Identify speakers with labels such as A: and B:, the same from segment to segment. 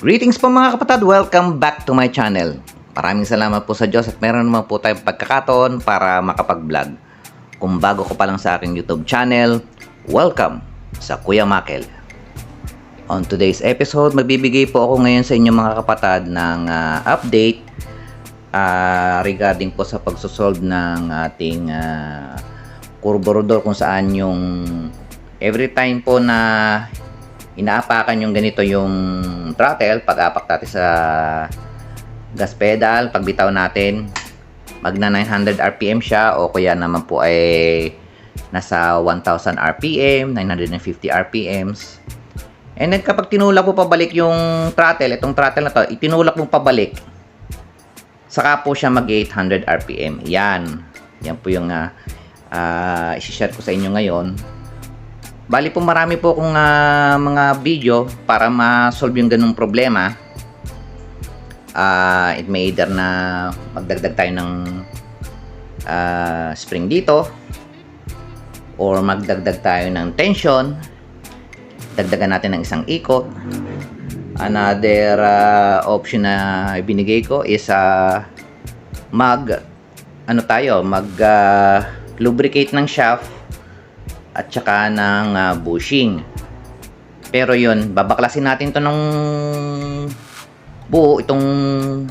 A: Greetings po mga kapatid, welcome back to my channel. Maraming salamat po sa Diyos at meron naman po tayong pagkakataon para makapag-vlog. Kung bago ko pa lang sa aking YouTube channel, welcome sa Kuya Makel. On today's episode, magbibigay po ako ngayon sa inyo mga kapatid ng ah, update ah, regarding po sa pagsosolve ng ating uh, carburetor kung saan yung every time po na inaapakan yung ganito yung throttle pag-apak natin sa gas pedal pagbitaw natin magna 900 RPM siya o kaya naman po ay nasa 1000 RPM 950 RPMs and then kapag tinulak mo pabalik yung throttle itong throttle na to itinulak mo pabalik saka po siya mag 800 RPM yan. Yan po yung uh, uh, isi-share ko sa inyo ngayon Bali po marami po akong ah, mga video para ma-solve yung ganung problema. Ah, it may either na magdagdag tayo ng ah, spring dito or magdagdag tayo ng tension. Dagdagan natin ng isang ikot. Another ah, option na ibinigay ko is ah, mag ano tayo, mag ah, lubricate ng shaft at saka ng ah, bushing. Pero yun, babaklasin natin to nung buo, itong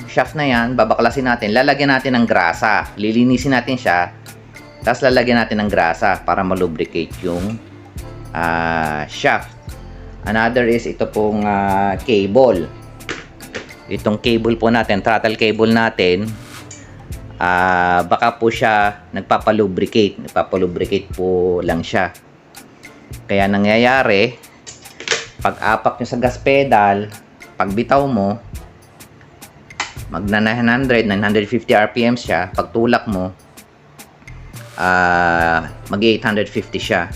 A: shaft na yan, babaklasin natin, lalagyan natin ng grasa, lilinisin natin siya, tapos lalagyan natin ng grasa para malubricate yung ah, shaft. Another is ito pong ah, cable. Itong cable po natin, throttle cable natin, ah baka po siya nagpapalubricate. Nagpapalubricate po lang siya. Kaya nangyayari, pag apak nyo sa gas pedal, pag bitaw mo, magna 900, 950 RPM siya. Pag tulak mo, ah mag 850 siya.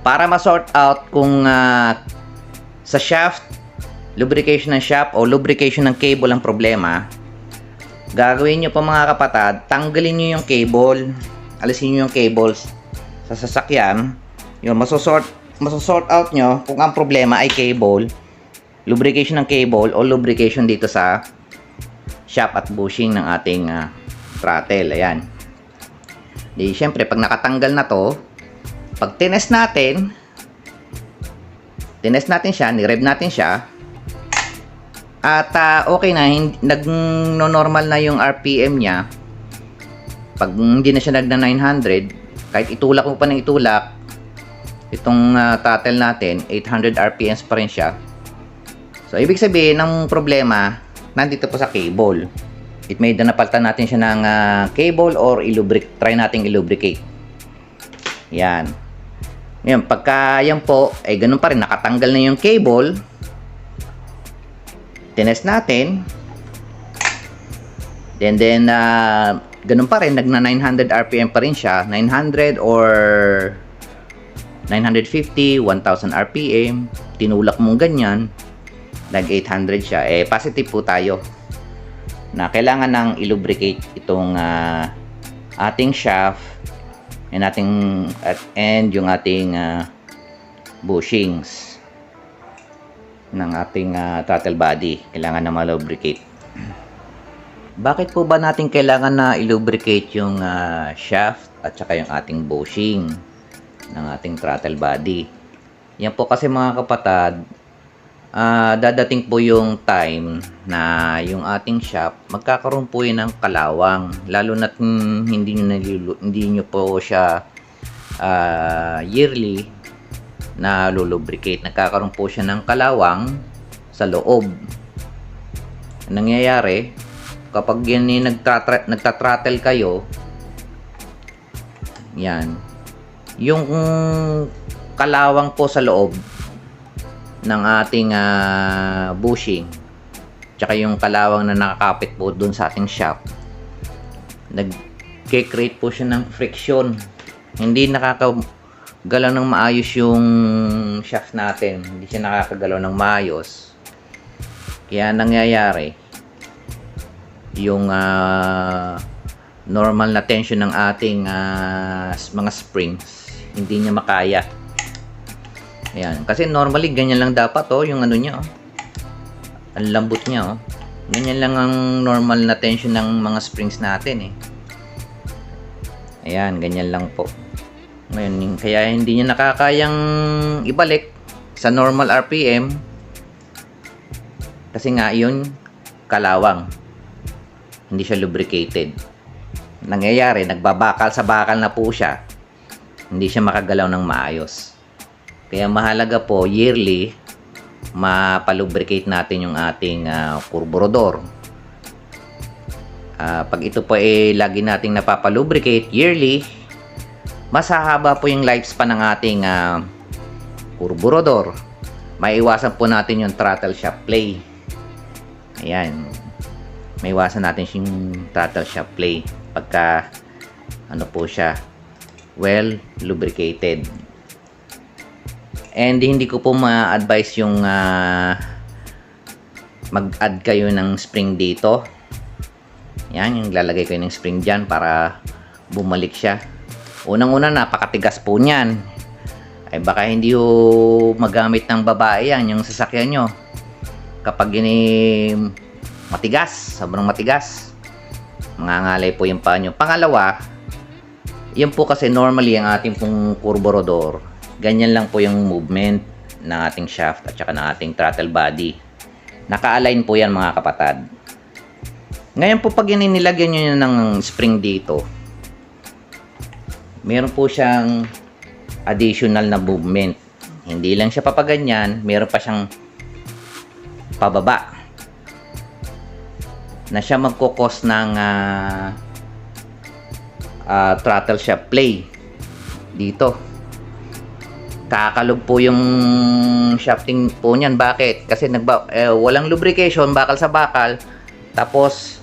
A: Para ma-sort out kung ah, sa shaft, lubrication ng shaft o lubrication ng cable ang problema, gagawin nyo po mga kapatid, tanggalin nyo yung cable, alisin nyo yung cables sa sasakyan, yung masosort, masosort out nyo kung ang problema ay cable, lubrication ng cable o lubrication dito sa shaft at bushing ng ating ah, throttle, ayan. Di, syempre, pag nakatanggal na to, pag tinest natin, tinest natin siya, ni-rev natin siya, at ah, okay na, nag-normal na yung RPM niya. Pag hindi na siya nagna 900, kahit itulak mo pa ng itulak, itong uh, throttle natin, 800 RPMs pa rin siya. So, ibig sabihin, ng problema, nandito po sa cable. It may na napalitan natin siya ng ah, cable or ilubric try nating ilubricate. Yan. Ngayon, pagka yan po, ay ganun pa rin, nakatanggal na yung cable, tinest natin. Then, then, uh, ganun pa rin, nagna 900 RPM pa rin siya. 900 or 950, 1000 RPM. Tinulak mong ganyan. Nag 800 siya. Eh, positive po tayo na kailangan nang ilubricate itong uh, ating shaft and ating at and yung ating uh, bushings ng ating uh, throttle body. Kailangan na malubricate. Bakit po ba natin kailangan na ilubricate yung uh, shaft at saka yung ating bushing ng ating throttle body? Yan po kasi mga kapatad, uh, dadating po yung time na yung ating shaft magkakaroon po yun ng kalawang. Lalo na hindi nyo, nalilu- hindi nyo po siya uh, yearly na lulubricate. Nagkakaroon po siya ng kalawang sa loob. Ang nangyayari, kapag yan eh, nagtatra- nagtatrattle kayo, yan, yung kalawang po sa loob ng ating uh, bushing, tsaka yung kalawang na nakakapit po dun sa ating shaft, nag-create po siya ng friction. Hindi nakaka galaw ng maayos yung shaft natin. Hindi siya nakakagalaw ng maayos. Kaya nangyayari, yung uh, normal na tension ng ating uh, mga springs, hindi niya makaya. Ayan. Kasi normally, ganyan lang dapat, oh, yung ano niya, oh. Ang lambot niya, oh. Ganyan lang ang normal na tension ng mga springs natin, eh. Ayan, ganyan lang po. Ngayon, kaya hindi niya nakakayang ibalik sa normal RPM. Kasi nga, yun, kalawang. Hindi siya lubricated. Nangyayari, nagbabakal sa bakal na po siya. Hindi siya makagalaw ng maayos. Kaya mahalaga po, yearly, mapalubricate natin yung ating uh, carburetor. Ah, pag ito po ay lagi nating napapalubricate yearly, mas hahaba po yung lifespan ng ating uh, carburetor. Maiwasan po natin yung throttle shaft play. Ayan. Maiwasan natin yung throttle shaft play pagka ano po siya well lubricated. And hindi ko po ma-advise yung ah, mag-add kayo ng spring dito. Yan, yung lalagay kayo ng spring dyan para bumalik siya. Unang-una, napakatigas po niyan. Ay baka hindi ho magamit ng babae yan, yung sasakyan nyo. Kapag yun matigas, sobrang matigas. Mangangalay po yung paa nyo. Pangalawa, yan po kasi normally ang ating pong carburetor, ganyan lang po yung movement ng ating shaft at saka ng ating throttle body. Naka-align po yan mga kapatad. Ngayon po pag yun nilagyan nyo ng spring dito, meron po siyang additional na movement. Hindi lang siya papaganyan, meron pa siyang pababa na siya magkukos ng ah, ah, throttle shaft play dito. Kakalog po yung shafting po niyan. Bakit? Kasi nagba, eh, walang lubrication, bakal sa bakal. Tapos,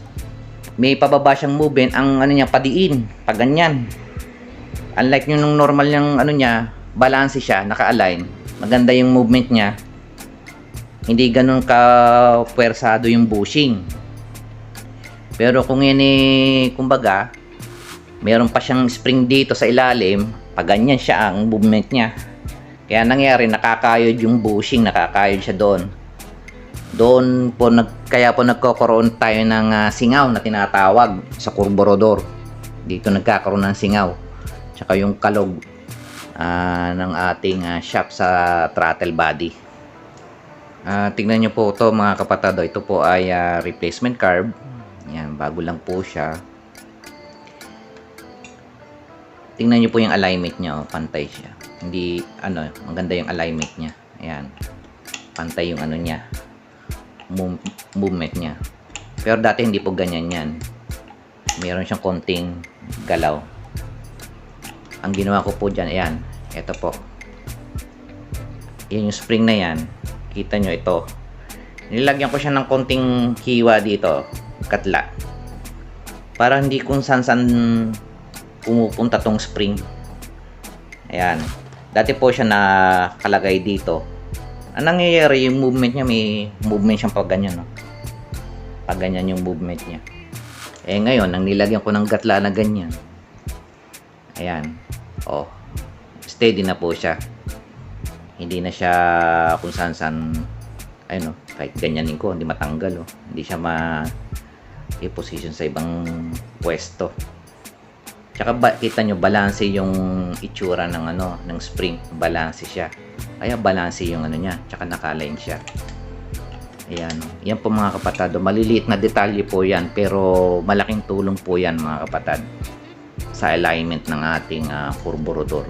A: may pababa siyang movement. Ang ano niya, padiin. Pag ganyan. Unlike yung nung normal yung ano niya, balance siya, naka-align. Maganda yung movement niya. Hindi ganun ka pwersado yung bushing. Pero kung yun eh, kumbaga, meron pa siyang spring dito sa ilalim, pag ganyan siya ang movement niya. Kaya nangyari, nakakayod yung bushing, nakakayod siya doon. Doon po, nag, kaya po nagkakaroon tayo ng ah, singaw na tinatawag sa carburetor. Dito nagkakaroon ng singaw. Tsaka yung kalog ah, ng ating ah, shaft sa throttle body. Ah, tingnan nyo po to mga kapatado. Ito po ay ah, replacement carb. Yan, bago lang po siya. Tingnan nyo po yung alignment niya. Oh, pantay siya. Hindi, ano, maganda yung alignment niya. Ayan. Pantay yung ano niya. Move, movement niya. Pero dati hindi po ganyan yan. Meron siyang konting galaw. Ang ginawa ko po dyan, ayan. Ito po. Yan yung spring na yan. Kita nyo ito. Nilagyan ko siya ng konting hiwa dito. Katla. Para hindi kung san pumupunta tong spring. Ayan. Dati po siya nakalagay dito. Ang nangyayari, yung movement niya, may movement siyang pag ganyan, no? Pag ganyan yung movement niya. Eh ngayon, nang nilagyan ko ng gatla na ganyan. Ayan. Oh. Steady na po siya. Hindi na siya kung saan saan ayun no, kahit ganyanin ko, hindi matanggal oh. Hindi siya ma i-position sa ibang pwesto. Tsaka ba, kita nyo, balanse yung itsura ng ano, ng spring. Balanse siya. Kaya balanse yung ano niya. Tsaka nakaline siya. Ayan. Yan po mga kapatado. Maliliit na detalye po yan. Pero malaking tulong po yan mga kapatad. Sa alignment ng ating uh, carburetor.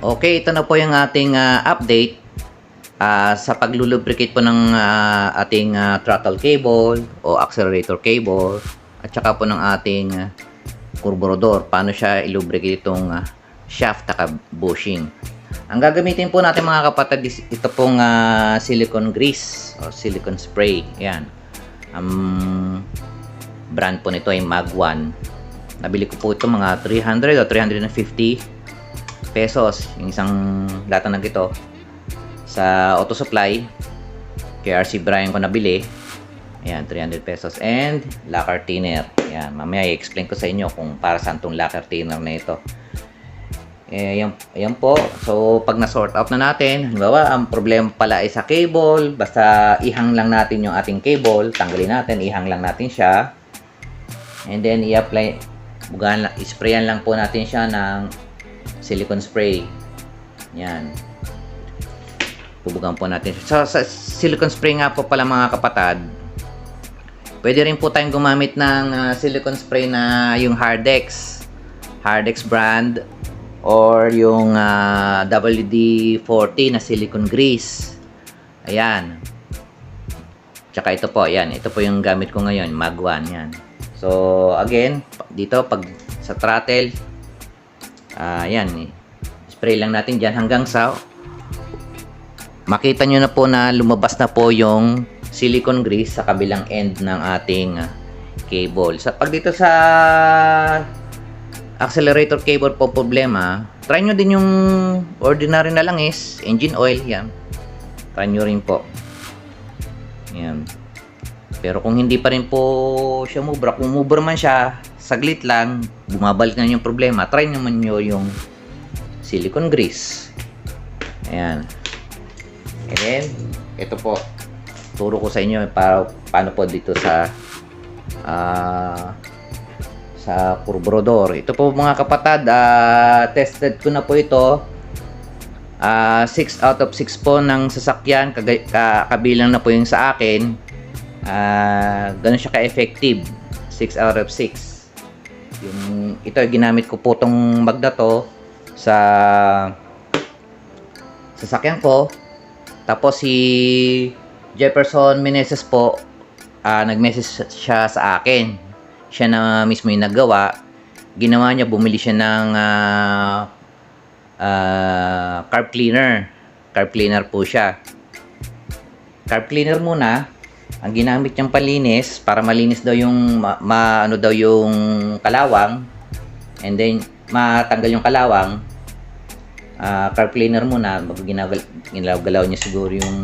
A: Okay, ito na po yung ating ah, update. Ah, sa paglulubricate po ng ah, ating ah, throttle cable o accelerator cable at saka po ng ating ah, carburetor. Paano siya ilubricate itong ah, shaft at bushing. Ang gagamitin po natin mga kapatid is ito pong ah, silicone grease o silicone spray. Yan. Ang brand po nito ay Mag 1. Nabili ko po ito mga 300 o 350 pesos yung isang lata ng ito sa auto supply kay RC Brian ko nabili ayan 300 pesos and lacquer thinner ayan mamaya i-explain ko sa inyo kung para saan tong lacquer thinner na ito Eh, ayan, ayan po. So, pag na-sort out na natin, halimbawa, ang problema pala ay sa cable. Basta ihang lang natin yung ating cable. Tanggalin natin, ihang lang natin siya. And then, i-apply, bugaan, lang- isprayan lang po natin siya ng silicone spray. Yan. Bubugan po natin. So, sa silicone spray nga po pala mga kapatad, pwede rin po tayong gumamit ng ah, silicone spray na yung Hardex. Hardex brand or yung ah, WD-40 na silicone grease. Ayan. Tsaka ito po, ayan. Ito po yung gamit ko ngayon, Mag 1, yan. So, again, dito, pag sa throttle, ah yan, eh. spray lang natin dyan hanggang sa makita nyo na po na lumabas na po yung silicone grease sa kabilang end ng ating ah, cable. Sa pag dito sa accelerator cable po problema, try nyo din yung ordinary na lang is engine oil, yan. Try nyo rin po. Yan. Pero kung hindi pa rin po siya mubra, kung mubra man siya, saglit lang, bumabalik na yung problema, try naman nyo yung silicone grease. Ayan. And then, ito po, turo ko sa inyo para, paano po dito sa ah sa carburetor. Ito po mga kapatad, ah, tested ko na po ito. 6 out of 6 po ng sasakyan, kabilang na po yung sa akin. Ah, ganun siya ka-effective. 6 out of 6. Yung ito ginamit ko po tong bag na to sa sasakyan ko. Tapos si Jefferson Meneses po ah, nag-message siya sa akin. Siya na mismo yung naggawa. Ginawa niya, bumili siya ng ah, ah, carb cleaner. Carb cleaner po siya. Carb cleaner muna. Ang ginamit niyang palinis para malinis daw yung ma, ma- daw yung kalawang and then matanggal yung kalawang ah carb cleaner muna mag ginagal ginalaw niya siguro yung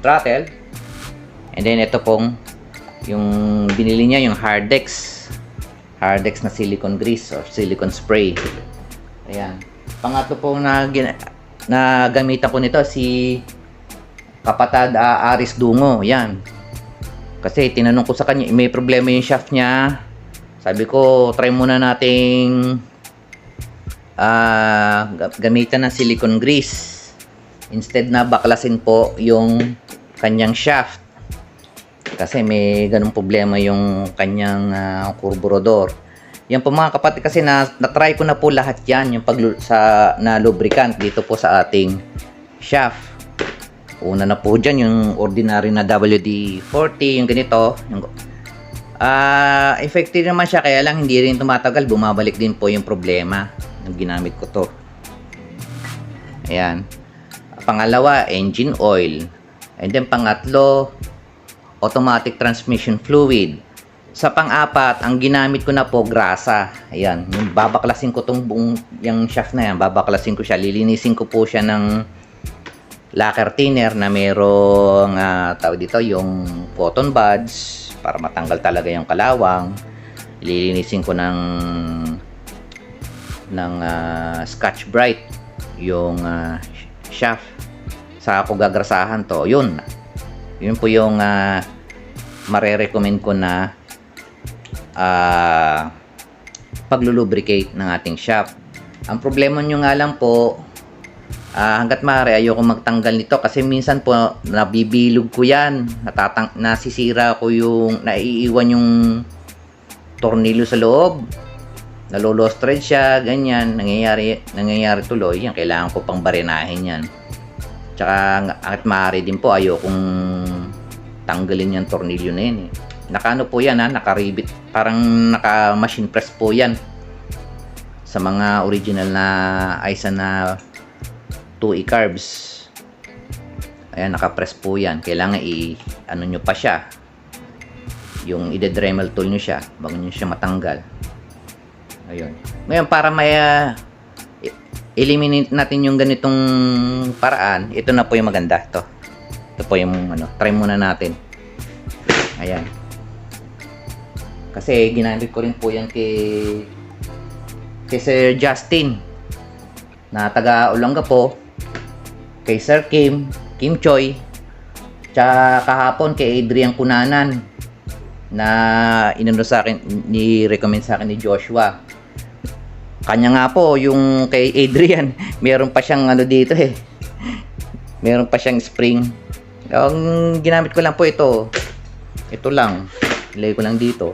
A: throttle. And then ito pong yung binili niya yung Hardex. Hardex na silicone grease or silicone spray. Ayan. Pangatlo pong na, na gamitan ko nito si kapatad ah, Aris Dungo. Yan kasi tinanong ko sa kanya may problema yung shaft niya. Sabi ko try muna nating ah ga- gamitan ng silicone grease. Instead na baklasin po yung kanyang shaft. Kasi may ganung problema yung kanyang uh, carburetor. Yan po mga kapatid kasi na, na-try ko na po lahat yan yung pag sa na lubricant dito po sa ating shaft una na po dyan yung ordinary na WD-40 yung ganito yung Ah, effective naman siya kaya lang hindi rin tumatagal, bumabalik din po yung problema ng ginamit ko to. Ayan. Pangalawa, engine oil. And then pangatlo, automatic transmission fluid. Sa pang-apat, ang ginamit ko na po grasa. Ayan, yung babaklasin ko tong buong yung shaft na yan, babaklasin ko siya, lilinisin ko po siya ng lacquer thinner na merong ah, tawag dito yung cotton buds para matanggal talaga yung kalawang. Lilinisin ko ng ng ah, scotch bright yung ah, shaft. Sa ako gagrasahan to. Yun. Yun po yung uh, mare-recommend ko na ah, paglulubricate ng ating shaft. Ang problema nyo nga lang po Ah, hanggat maaari ayoko magtanggal nito kasi minsan po nabibilog ko 'yan. Natatang nasisira ko yung naiiwan yung tornilyo sa loob. Nalolost thread siya, ganyan, nangyayari nangyayari tuloy. Yan kailangan ko pang barinahin 'yan. Tsaka hanggat maaari din po ayokong tanggalin yung tornilyo na 'yan eh. Nakano po 'yan ha, nakaribit, parang naka machine press po 'yan. Sa mga original na Aizen na 2E carbs. Ayan, nakapress po yan. Kailangan i, ano nyo pa siya. Yung i-dremel tool nyo siya bago nyo siya matanggal. Ayun. Ngayon, para may i- eliminate natin yung ganitong paraan, ito na po yung maganda. Ito. Ito po yung ano, try muna natin. Ayan. Kasi ginamit ko rin po yan kay kay Sir Justin na taga Olongapo, kay Sir Kim, Kim Choi, tsaka kahapon kay Adrian Kunanan na inano sa akin, ni-recommend sa akin ni Joshua. Kanya nga po, yung kay Adrian, meron pa siyang ano dito eh. Meron pa siyang spring. Ang ginamit ko lang po ito. Ito lang. Ilagay ko lang dito.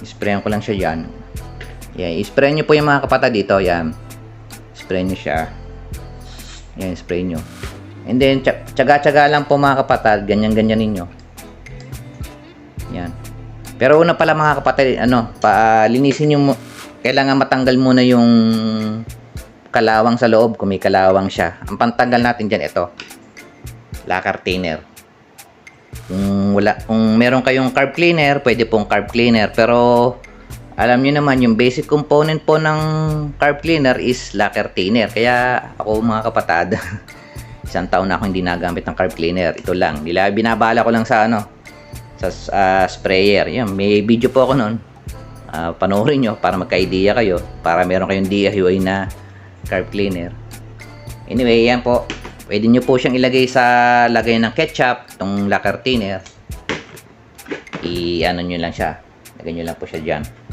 A: Sprayan ko lang siya dyan. Yan, i-spray nyo po yung mga kapata dito. Yan. Spray nyo siya. Yan, spray nyo. And then, tsa- tsaga-tsaga lang po mga kapatid. Ganyan-ganyan ninyo. Yan. Pero una pala mga kapatid, ano, pa, linisin nyo, kailangan matanggal muna yung kalawang sa loob kung may kalawang siya. Ang pantanggal natin dyan, ito. Lacquer thinner. Kung wala, kung meron kayong carb cleaner, pwede pong carb cleaner. Pero, alam nyo naman, yung basic component po ng carb cleaner is lacquer thinner. Kaya, ako mga kapatad, isang taon na ako hindi nagamit ng carb cleaner. Ito lang. Nila, binabala ko lang sa ano, sa ah, sprayer. Yan, may video po ako noon. Ah, panoorin nyo para magka-idea kayo. Para meron kayong DIY na carb cleaner. Anyway, yan po. Pwede nyo po siyang ilagay sa lagay ng ketchup, itong lacquer thinner. I-ano nyo lang siya. Lagay nyo lang po siya dyan.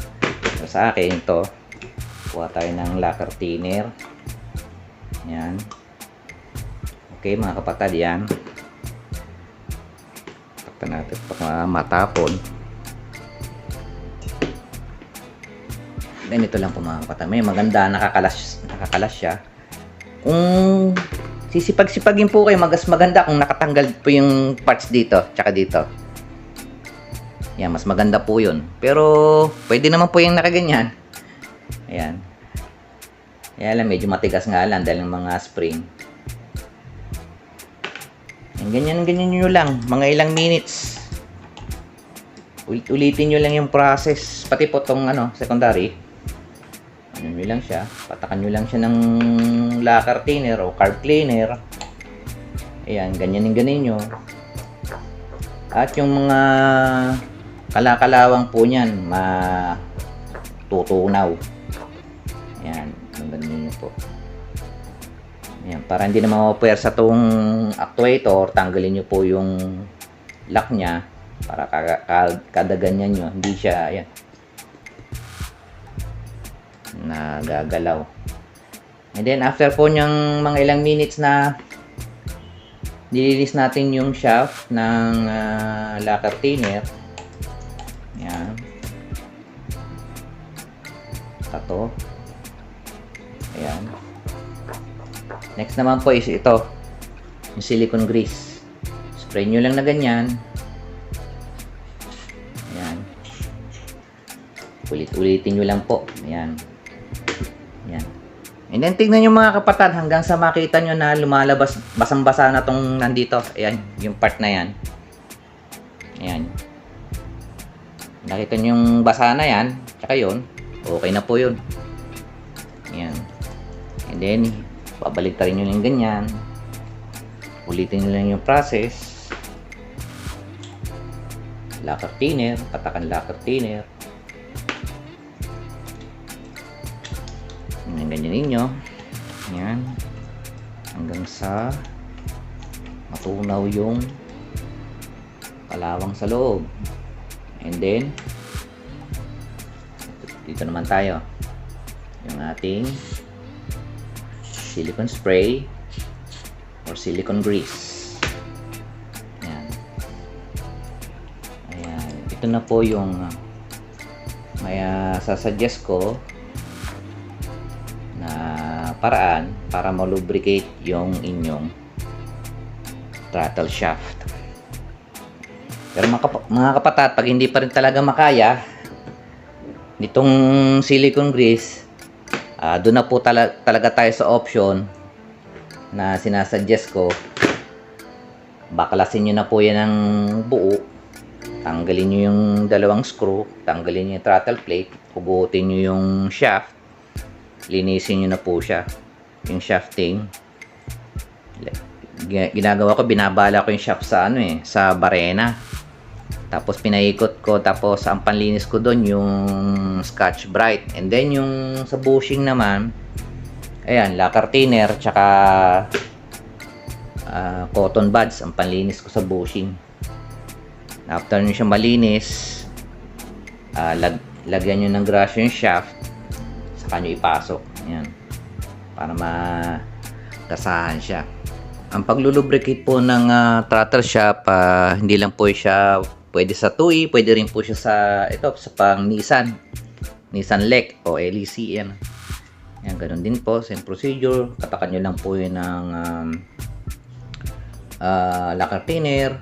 A: So, sa akin, ito. Kuha tayo ng lacquer thinner. Yan. Okay, mga kapatid, yan. Takpan natin para matapon. Then, ito lang po mga kapatid. May maganda, nakakalas, nakakalas siya. Kung sisipag-sipagin po kayo, magas maganda kung nakatanggal po yung parts dito, tsaka dito. Yan, mas maganda po yun. Pero, pwede naman po yung nakaganyan. Ayan. Kaya lang, medyo matigas nga lang dahil ng mga spring. Yan, ganyan, ganyan nyo lang. Mga ilang minutes. Ulit, ulitin nyo lang yung process. Pati po tong ano, secondary. Ano nyo lang siya. Patakan nyo lang siya ng lacquer thinner o carb cleaner. Ayan, ganyan yung ganin nyo. At yung mga kalakalawang po niyan, matutunaw. Ayan, ang ganyan nyo po. Ayan, para hindi na mapuwersa tong actuator, tanggalin nyo po yung lock niya para ka- ka- kada ganyan nyo, hindi siya, ayan, nagagalaw. And then, after po niyang mga ilang minutes na nililis natin yung shaft ng ah, lacquer thinner. Tato. Ayan. Next naman po is ito. Yung silicone grease. Spray nyo lang na ganyan. Ayan. Ulit-ulitin nyo lang po. Ayan. Ayan. And then, tignan nyo mga kapatid hanggang sa makita nyo na lumalabas, basang-basa na tong nandito. Ayan, yung part na yan. Ayan. Nakita nyo yung basa na yan, tsaka yun, okay na po yun. Ayan. And then, babalik rin nyo lang ganyan. Ulitin nyo lang yung process. Lacquer thinner, patakan lacquer thinner. Yan, ganyan ninyo. Yan. Hanggang sa matunaw yung kalawang sa loob. And then, dito naman tayo. Yung ating silicone spray or silicone grease. Yan. Ayan. Ito na po yung uh, may uh, sasuggest ko na paraan para ma-lubricate yung inyong throttle shaft. Pero mga, mga kapatat, pag hindi pa rin talaga makaya, nitong silicone grease, ah doon na po tala- talaga tayo sa option na sinasuggest ko. Baklasin nyo na po yan ng buo. Tanggalin nyo yung dalawang screw. Tanggalin nyo yung throttle plate. Hugutin nyo yung shaft linisin nyo na po siya yung shafting Gi- ginagawa ko binabala ko yung shaft sa ano eh sa barena tapos pinaikot ko tapos ang panlinis ko doon yung scotch bright and then yung sa bushing naman Ayan, lacquer thinner, tsaka ah, cotton buds ang panlinis ko sa bushing. After nyo siya malinis, ah, lag, lagyan nyo ng grass yung shaft, saka nyo ipasok. Ayan. Para magasahan siya. Ang paglulubricate po ng ah, throttle shaft, ah, hindi lang po siya pwede sa TUI, pwede rin po siya sa ito sa pang Nissan. Nissan Lec o LEC yan. Yan, ganun din po, same procedure. Katakan nyo lang po yun ng um, ah, lacquer thinner.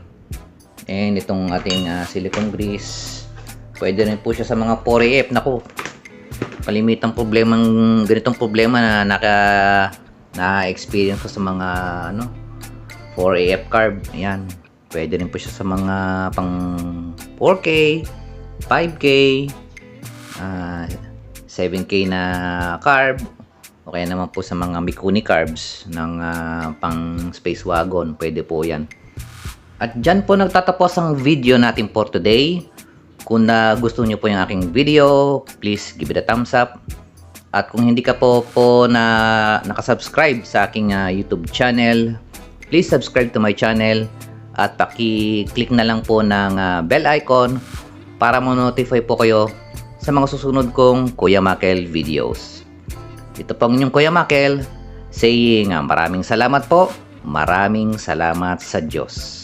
A: And itong ating ah, silicone grease. Pwede rin po siya sa mga 4AF. Naku, kalimitang problema ganitong problema na naka na-experience ko sa mga ano 4AF carb. Ayan. Pwede rin po siya sa mga pang 4K, 5K, ah, 7K na carb, o kaya naman po sa mga Mikuni carbs ng ah, pang Space Wagon. Pwede po yan. At dyan po nagtatapos ang video natin for today. Kung na gusto niyo po yung aking video, please give it a thumbs up. At kung hindi ka po po na nakasubscribe sa aking ah, YouTube channel, please subscribe to my channel at paki-click na lang po ng ah, bell icon para mo-notify po kayo sa mga susunod kong Kuya Makel videos. Ito po ang inyong Kuya Makel saying ah, maraming salamat po, maraming salamat sa Diyos.